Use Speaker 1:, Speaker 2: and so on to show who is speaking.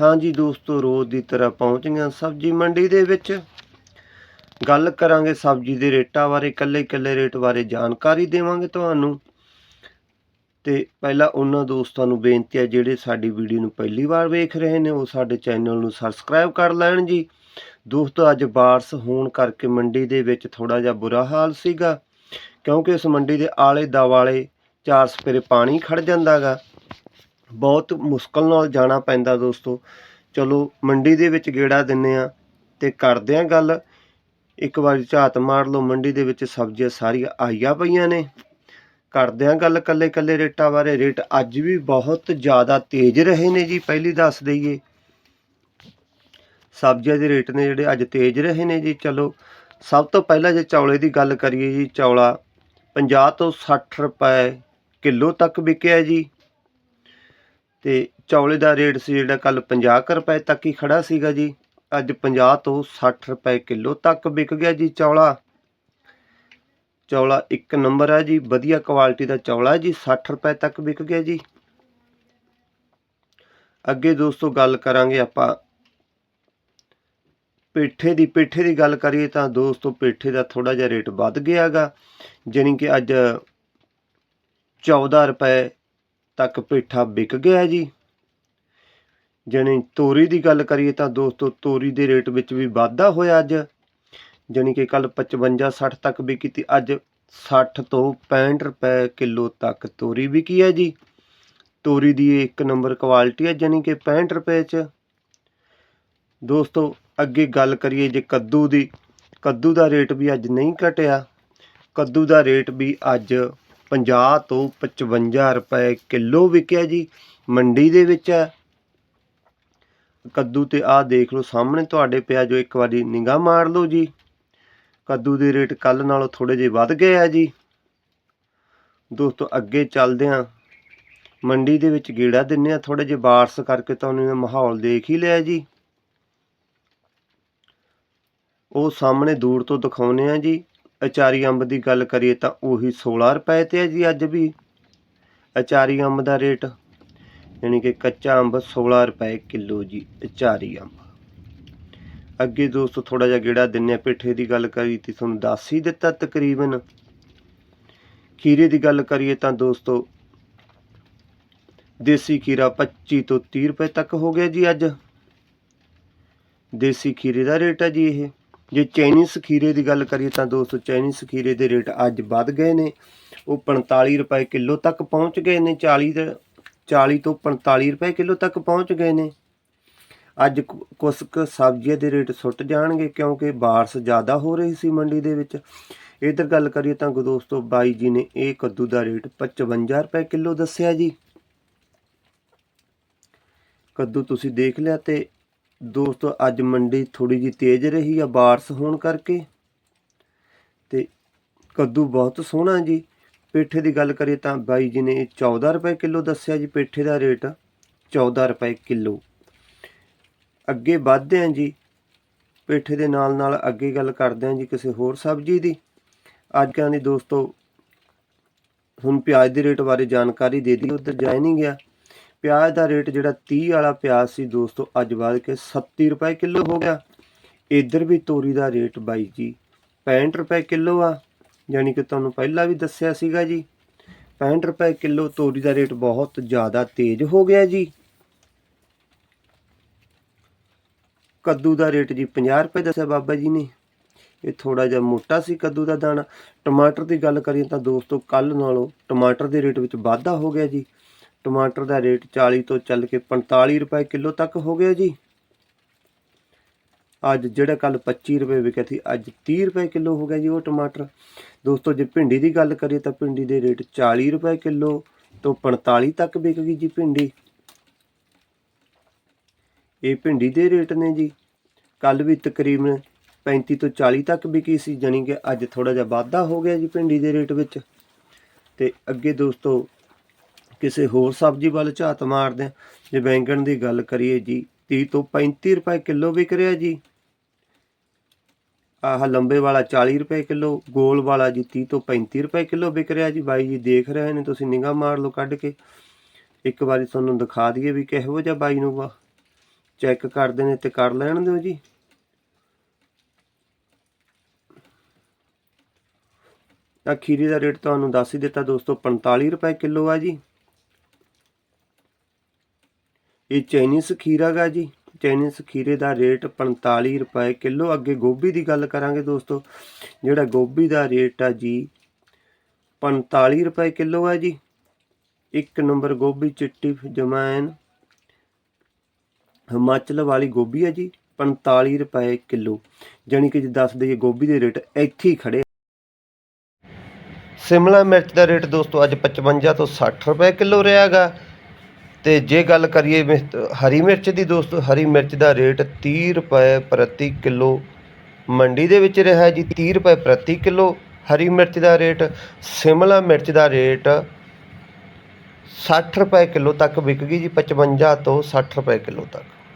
Speaker 1: ਹਾਂਜੀ ਦੋਸਤੋ, ਰੋਜ਼ ਦੀ ਤਰ੍ਹਾਂ ਪਹੁੰਚ ਗਈਆਂ ਸਬਜ਼ੀ ਮੰਡੀ ਦੇ ਵਿੱਚ। ਗੱਲ ਕਰਾਂਗੇ ਸਬਜ਼ੀ ਦੇ ਰੇਟਾਂ ਬਾਰੇ ਇਕੱਲੇ ਇਕੱਲੇ ਰੇਟ ਬਾਰੇ ਜਾਣਕਾਰੀ ਦੇਵਾਂਗੇ ਤੁਹਾਨੂੰ। ਤੇ ਪਹਿਲਾਂ ਉਹਨਾਂ ਦੋਸਤਾਂ ਨੂੰ ਬੇਨਤੀ ਹੈ, ਜਿਹੜੇ ਸਾਡੀ ਵੀਡੀਓ ਨੂੰ ਪਹਿਲੀ ਵਾਰ ਵੇਖ ਰਹੇ ਨੇ, ਉਹ ਸਾਡੇ ਚੈਨਲ ਨੂੰ ਸਬਸਕ੍ਰਾਈਬ ਕਰ ਲੈਣ ਜੀ। ਦੋਸਤੋ, ਅੱਜ ਬਾਰਸ ਹੋਣ ਕਰਕੇ ਮੰਡੀ ਦੇ ਵਿੱਚ ਥੋੜਾ ਜਿਹਾ ਬੁਰਾ ਹਾਲ ਸੀਗਾ, ਕਿਉਂਕਿ ਇਸ ਮੰਡੀ ਦੇ ਆਲੇ ਦੁਆਲੇ ਚਾਰ ਸਪੇਰੇ ਪਾਣੀ ਖੜ ਜਾਂਦਾਗਾ ਬਹੁਤ ਮੁਸ਼ਕਲ ਨਾਲ ਜਾਣਾ ਪੈਂਦਾ ਦੋਸਤੋ। ਚਲੋ, ਮੰਡੀ ਦੇ ਵਿੱਚ ਗੇੜਾ ਦਿੰਨੇ ਆ ਤੇ ਕਰਦੇ ਆ ਗੱਲ। ਇੱਕ ਵਾਰੀ ਝਾਤ ਮਾਰ ਲਓ, ਮੰਡੀ ਦੇ ਵਿੱਚ ਸਬਜ਼ੀਆਂ ਸਾਰੀਆਂ ਆਈਆਂ ਪਈਆਂ ਨੇ। ਕਰਦੇ ਆ ਗੱਲ ਕੱਲੇ ਕੱਲੇ ਰੇਟਾਂ ਬਾਰੇ। ਰੇਟ ਅੱਜ ਵੀ ਬਹੁਤ ਜ਼ਿਆਦਾ ਤੇਜ਼ ਰਹੇ ਨੇ ਜੀ, ਪਹਿਲੀ ਦੱਸ ਦਈਏ। ਸਬਜ਼ੀਆਂ ਦੇ ਰੇਟ ਨੇ ਜਿਹੜੇ ਅੱਜ ਤੇਜ਼ ਰਹੇ ਨੇ ਜੀ। ਚਲੋ, ਸਭ ਤੋਂ ਪਹਿਲਾਂ ਜੇ ਚੌਲੇ ਦੀ ਗੱਲ ਕਰੀਏ ਜੀ, ਚੌਲਾ 50 ਤੋਂ 60 ਰੁਪਏ ਕਿਲੋ ਤੱਕ ਵਿਕਿਆ ਜੀ। ਤੇ ਚੌਲੇ ਦਾ ਰੇਟ ਸੀ ਜਿਹੜਾ ਕੱਲ 50 ਕੁ ਰੁਪਏ ਤੱਕ ਹੀ ਖੜਾ ਸੀਗਾ ਜੀ। ਅੱਜ 50 ਤੋਂ 60 ਰੁਪਏ ਕਿਲੋ ਤੱਕ ਵਿਕ ਗਿਆ ਜੀ ਚੌਲਾ। ਚੌਲਾ ਇੱਕ ਨੰਬਰ ਹੈ ਜੀ, ਵਧੀਆ ਕੁਆਲਿਟੀ ਦਾ ਚੌਲਾ ਜੀ 60 ਰੁਪਏ ਤੱਕ ਵਿਕ ਗਿਆ ਜੀ। ਅੱਗੇ ਦੋਸਤੋ ਗੱਲ ਕਰਾਂਗੇ ਆਪਾਂ। ਪੇਠੇ ਦੀ ਪੇਠੇ ਦੀ ਗੱਲ ਕਰੀਏ ਤਾਂ ਦੋਸਤੋ ਪੇਠੇ ਦਾ ਥੋੜਾ ਜਿਹਾ ਰੇਟ ਵੱਧ ਗਿਆਗਾ, ਜਾਣੀ ਕਿ ਅੱਜ 14 ਰੁਪਏ ਤੱਕ ਪੇਠਾ ਵਿਕ ਗਿਆ ਜੀ। ਜਾਣੀ ਤੋਰੀ ਦੀ ਗੱਲ ਕਰੀਏ ਤਾਂ ਦੋਸਤੋ, ਤੋਰੀ ਦੇ ਰੇਟ ਵਿੱਚ ਵੀ ਵਾਧਾ ਹੋਇਆ ਅੱਜ। ਜਾਣੀ ਕਿ ਕੱਲ 55 60 ਤੱਕ ਵਿਕੀ ਤੀ ਅੱਜ 60 ਤੋਂ 65 ਰੁਪਏ ਕਿਲੋ ਤੱਕ ਤੋਰੀ ਵਿਕੀ ਹੈ ਜੀ। ਤੋਰੀ ਦੀ ਇਹ ਇੱਕ ਨੰਬਰ ਕੁਆਲਿਟੀ ਹੈ ਜਾਣੀ ਕਿ 65 ਰੁਪਏ ਚ। ਦੋਸਤੋ, ਅੱਗੇ ਗੱਲ ਕਰੀਏ ਜੇ ਕੱਦੂ ਦੀ, ਕੱਦੂ ਦਾ ਰੇਟ ਵੀ ਅੱਜ ਨਹੀਂ ਘਟਿਆ। ਕੱਦੂ ਦਾ ਰੇਟ ਵੀ ਅੱਜ 50 ਤੋਂ 55 ਰੁਪਏ ਕਿਲੋ ਵਿਕਿਆ ਜੀ, ਮੰਡੀ ਦੇ ਵਿੱਚ ਹੈ। ਕੱਦੂ ਤੇ ਆਹ ਦੇਖ ਲਓ ਸਾਹਮਣੇ ਤੁਹਾਡੇ ਪਿਆ ਜੋ ਇੱਕ ਵਾਰੀ ਨਿਗਾਹ ਮਾਰ ਲਓ ਜੀ। ਕੱਦੂ ਦੇ ਰੇਟ ਕੱਲ ਨਾਲੋਂ ਥੋੜੇ ਜਿਹੇ ਵੱਧ ਗਏ ਆ ਜੀ। ਦੋਸਤੋ, ਅੱਗੇ ਚੱਲਦੇ ਆਂ ਮੰਡੀ ਦੇ ਵਿੱਚ ਗੇੜਾ ਦਿੰਨੇ ਆ ਥੋੜੇ ਜਿਹੇ ਬਾਰਸ ਕਰਕੇ ਤੁਹਾਨੂੰ ਇਹ ਮਾਹੌਲ ਦੇਖ ਹੀ ਲਿਆ ਜੀ। ਉਹ ਸਾਹਮਣੇ ਦੂਰ ਤੋਂ ਦਿਖਾਉਨੇ ਆ ਜੀ। ਅਚਾਰੀ ਅੰਬ ਦੀ ਗੱਲ ਕਰੀਏ ਤਾਂ ਉਹੀ 16 ਰੁਪਏ ਤੇ ਹੈ ਜੀ ਅੱਜ ਵੀ। ਅਚਾਰੀ ਅੰਬ ਦਾ ਰੇਟ, ਯਾਨੀ ਕਿ ਕੱਚਾ ਅੰਬ 16 ਰੁਪਏ ਕਿਲੋ ਜੀ, ਅਚਾਰੀ ਅੰਬ। ਅੱਗੇ ਦੋਸਤੋ ਥੋੜਾ ਜਿਹਾ ਗੇੜਾ ਦਿੰਨੇ ਆ ਪੇਠੇ ਦੀ ਗੱਲ ਕਰੀ ਤੇ ਤੁਹਾਨੂੰ ਦੱਸ ਹੀ ਦਿੱਤਾ ਤਕਰੀਬਨ। ਖੀਰੇ ਦੀ ਗੱਲ ਕਰੀਏ ਤਾਂ ਦੋਸਤੋ, ਦੇਸੀ ਖੀਰਾ 25 ਤੋਂ 30 ਰੁਪਏ ਤੱਕ ਹੋ ਗਿਆ ਜੀ ਅੱਜ। ਦੇਸੀ ਖੀਰੇ ਦਾ ਰੇਟ ਹੈ ਜੀ ਇਹ। ਜੇ ਚਾਈਨੀਜ਼ ਖੀਰੇ ਦੀ ਗੱਲ ਕਰੀਏ ਤਾਂ ਦੋਸਤੋ ਚਾਈਨੀਜ਼ ਖੀਰੇ ਦੇ ਰੇਟ ਅੱਜ ਵੱਧ ਗਏ ਨੇ। ਉਹ 45 ਰੁਪਏ ਕਿਲੋ ਤੱਕ ਪਹੁੰਚ ਗਏ ਨੇ 40 ਦੇ 40 ਤੋਂ 45 ਰੁਪਏ ਕਿਲੋ ਤੱਕ ਪਹੁੰਚ ਗਏ ਨੇ। ਅੱਜ ਕੁ- ਕੁਛ ਕੁ ਸਬਜ਼ੀਆਂ ਦੇ ਰੇਟ ਸੁੱਟ ਜਾਣਗੇ ਕਿਉਂਕਿ ਬਾਰਿਸ਼ ਜ਼ਿਆਦਾ ਹੋ ਰਹੀ ਸੀ ਮੰਡੀ ਦੇ ਵਿੱਚ। ਇਧਰ ਗੱਲ ਕਰੀਏ ਤਾਂ ਦੋਸਤੋ ਬਾਈ ਜੀ ਨੇ ਇਹ ਕੱਦੂ ਦਾ ਰੇਟ 55 ਰੁਪਏ ਕਿਲੋ ਦੱਸਿਆ ਜੀ। ਕੱਦੂ ਤੁਸੀਂ ਦੇਖ ਲਿਆ ਤੇ ਦੋਸਤੋ, ਅੱਜ ਮੰਡੀ ਥੋੜੀ ਜੀ ਤੇਜ਼ ਰਹੀ ਆ, ਬਾਰਸ਼ ਹੋਣ ਕਰਕੇ। ਤੇ ਕੱਦੂ ਬਹੁਤ ਸੋਹਣਾ ਜੀ। ਪੇਠੇ ਦੀ ਗੱਲ ਕਰੀਏ ਤਾਂ ਬਾਈ ਜੀ ਨੇ 14 ਰੁਪਏ ਕਿਲੋ ਦੱਸਿਆ ਜੀ, ਪੇਠੇ ਦਾ ਰੇਟ 14 ਰੁਪਏ ਕਿਲੋ। ਅੱਗੇ ਵੱਧਦੇ ਆਂ ਜੀ। ਪੇਠੇ ਦੇ ਨਾਲ ਨਾਲ ਅੱਗੇ ਗੱਲ ਕਰਦੇ ਆਂ ਜੀ ਕਿਸੇ ਹੋਰ ਸਬਜ਼ੀ ਦੀ। ਅੱਜ ਕਹਿੰਦੇ ਦੋਸਤੋ, ਹੁਣ ਪਿਆਜ਼ ਦੇ ਰੇਟ ਬਾਰੇ ਜਾਣਕਾਰੀ ਦੇ ਦੀ ਉਧਰ ਜਾਇ ਨਹੀਂ ਗਿਆ। ਪਿਆਜ਼ ਦਾ ਰੇਟ ਜਿਹੜਾ 30 ਵਾਲਾ ਪਿਆਜ਼ ਸੀ ਦੋਸਤੋ, ਅੱਜ ਵੱਧ ਕੇ 37 ਰੁਪਏ ਕਿਲੋ ਹੋ ਗਿਆ। ਇੱਧਰ ਵੀ ਤੋਰੀ ਦਾ ਰੇਟ ਬਾਈ ਜੀ 65 ਰੁਪਏ ਕਿਲੋ ਆ, ਯਾਨੀ ਕਿ ਤੁਹਾਨੂੰ ਪਹਿਲਾਂ ਵੀ ਦੱਸਿਆ ਸੀਗਾ ਜੀ। 65 ਰੁਪਏ ਕਿਲੋ ਤੋਰੀ ਦਾ ਰੇਟ ਬਹੁਤ ਜ਼ਿਆਦਾ ਤੇਜ਼ ਹੋ ਗਿਆ ਜੀ। ਕੱਦੂ ਦਾ ਰੇਟ ਜੀ 50 ਰੁਪਏ ਦੱਸਿਆ ਬਾਬਾ ਜੀ ਨੇ। ਇਹ ਥੋੜਾ ਜਿਹਾ ਮੋਟਾ ਸੀ ਕੱਦੂ ਦਾ ਦਾਣਾ। ਟਮਾਟਰ ਦੀ ਗੱਲ ਕਰੀਏ ਤਾਂ ਦੋਸਤੋ ਕੱਲ ਨਾਲੋਂ ਟਮਾਟਰ ਦੇ ਰੇਟ ਵਿੱਚ ਵਾਧਾ ਹੋ ਗਿਆ ਜੀ। ਟਮਾਟਰ ਦਾ ਰੇਟ 40 ਤੋਂ ਚੱਲ ਕੇ 45 ਰੁਪਏ ਕਿਲੋ ਤੱਕ ਹੋ ਗਿਆ ਜੀ। ਅੱਜ ਜਿਹੜਾ ਕੱਲ 25 ਰੁਪਏ ਵਿਕਿਆ ਸੀ, ਅੱਜ 30 ਰੁਪਏ ਕਿਲੋ ਹੋ ਗਿਆ ਜੀ ਉਹ ਟਮਾਟਰ। ਦੋਸਤੋ, ਜੇ ਭਿੰਡੀ ਦੀ ਗੱਲ ਕਰੀਏ ਤਾਂ ਭਿੰਡੀ ਦੇ ਰੇਟ 40 ਰੁਪਏ ਕਿਲੋ ਤੋਂ 45 ਤੱਕ ਵਿਕ ਗਈ ਜੀ ਭਿੰਡੀ। ਇਹ ਭਿੰਡੀ ਦੇ ਰੇਟ ਨੇ ਜੀ। ਕੱਲ ਵੀ ਤਕਰੀਬਨ 35 ਤੋਂ 40 ਤੱਕ ਵਿਕੀ ਸੀ, ਜਾਣੀ ਕਿ ਅੱਜ ਥੋੜਾ ਜਿਹਾ ਵਾਧਾ ਹੋ ਗਿਆ ਜੀ ਭਿੰਡੀ ਦੇ ਰੇਟ ਵਿੱਚ। ਤੇ ਅੱਗੇ ਦੋਸਤੋ ਕਿਸੇ ਹੋਰ ਸਬਜ਼ੀ ਵੱਲ ਝਾਤ ਮਾਰਦੇ ਹਾਂ। ਜੇ ਬੈਂਗਣ ਦੀ ਗੱਲ ਕਰੀਏ ਜੀ 30 ਤੋਂ 35 ਰੁਪਏ ਕਿਲੋ ਵਿਕ ਰਿਹਾ ਜੀ। ਆਹ ਲੰਬੇ ਵਾਲਾ 40 ਰੁਪਏ ਕਿਲੋ, ਗੋਲ ਵਾਲਾ ਜੀ 30 ਤੋਂ 35 ਰੁਪਏ ਕਿਲੋ ਵਿਕ ਰਿਹਾ ਜੀ। ਬਾਈ ਜੀ ਦੇਖ ਰਹੇ ਨੇ, ਤੁਸੀਂ ਨਿਗਾਹ ਮਾਰ ਲਓ ਕੱਢ ਕੇ। ਇੱਕ ਵਾਰੀ ਤੁਹਾਨੂੰ ਦਿਖਾ ਦਈਏ ਵੀ ਕਿਹੋ ਜਿਹਾ ਬਾਈ ਨੂੰ ਵਾ। ਚੈੱਕ ਕਰਦੇ ਨੇ ਤੇ ਕਰ ਲੈਣ ਦਿਓ ਜੀ। ਤਾਂ ਖੀਰੇ ਦਾ ਰੇਟ ਤੁਹਾਨੂੰ ਦੱਸ ਹੀ ਦਿੱਤਾ ਦੋਸਤੋ 45 ਰੁਪਏ ਕਿਲੋ ਆ ਜੀ। ਇਹ ਚਾਈਨੀਜ਼ ਖੀਰਾ ਗਾ ਜੀ। ਚਾਈਨੀਜ਼ ਖੀਰੇ ਦਾ ਰੇਟ 45 ਰੁਪਏ ਕਿਲੋ। ਅੱਗੇ ਗੋਭੀ ਦੀ ਗੱਲ ਕਰਾਂਗੇ ਦੋਸਤੋ। ਜਿਹੜਾ ਗੋਭੀ ਦਾ ਰੇਟ ਆ ਜੀ 45 ਰੁਪਏ ਕਿਲੋ ਆ ਜੀ। ਇੱਕ ਨੰਬਰ ਗੋਭੀ ਚਿੱਟੀ ਜਮੈਨ ਹਿਮਾਚਲ ਵਾਲੀ ਗੋਭੀ ਆ ਜੀ 45 ਰੁਪਏ ਕਿਲੋ। ਜਾਣੀ ਕਿ ਜੇ ਦੱਸ ਦਈਏ ਗੋਭੀ ਦੇ ਰੇਟ ਇੱਥੇ ਹੀ ਖੜੇ ਸਿਮਲਾ ਮਿਰਚ ਦਾ ਰੇਟ ਦੋਸਤੋ ਅੱਜ 55 ਤੋਂ 60 ਰੁਪਏ ਕਿਲੋ ਰਿਹਾਗਾ ਤੇ ਜੇ ਗੱਲ ਕਰੀਏ ਮਿਸ- ਹਰੀ ਮਿਰਚ ਦੀ ਦੋਸਤੋ, ਹਰੀ ਮਿਰਚ ਦਾ ਰੇਟ 30 ਰੁਪਏ ਪ੍ਰਤੀ ਕਿਲੋ ਮੰਡੀ ਦੇ ਵਿੱਚ ਰਿਹਾ ਜੀ 30 ਰੁਪਏ ਪ੍ਰਤੀ ਕਿਲੋ। ਹਰੀ ਮਿਰਚ ਦਾ ਰੇਟ, ਸਿਮਲਾ ਮਿਰਚ ਦਾ ਰੇਟ 60 ਰੁਪਏ ਕਿਲੋ ਤੱਕ ਵਿਕ ਗਈ ਜੀ 55 ਤੋਂ 60 ਰੁਪਏ ਕਿਲੋ ਤੱਕ।